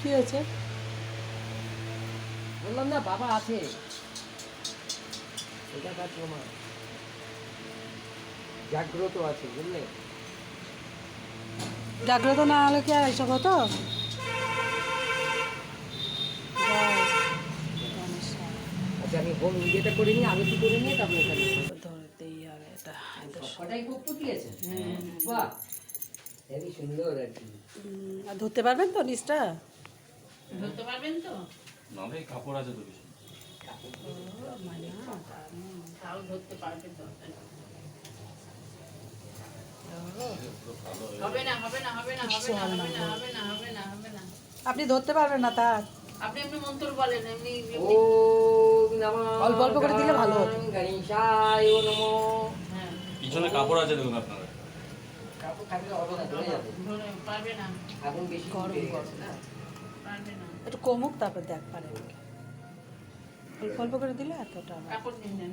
কি হয়েছে। বললাম না বাবা আছে। এটা তার প্রমাণ জাগ্রত আছে বুঝলে? জাগ্রত না হলে কি আর এইসব হতো? আচ্ছা আমি হোম ইয়েটা করে নিই আগে কি করে নিয়ে তারপরে এখানে ধরতেই হবে এটা এটা খুব ফুটিয়েছে বাহ হেবি সুন্দর আর কি। আর ধরতে পারবেন তো নিচটা? ধরতে পারবেন তো? কাপড় আছে তো কিছু। তাও ধরতে পারবেন তো। আপনি ধরতে পারবেন না তার। অল্প অল্প করে দিলে ভালো পিছনে কাপড় আছে দেখুন আপনারা একটু কমুক তারপর দেখ পারে। অল্প অল্প করে দিলে এতটা কাপড় নিন।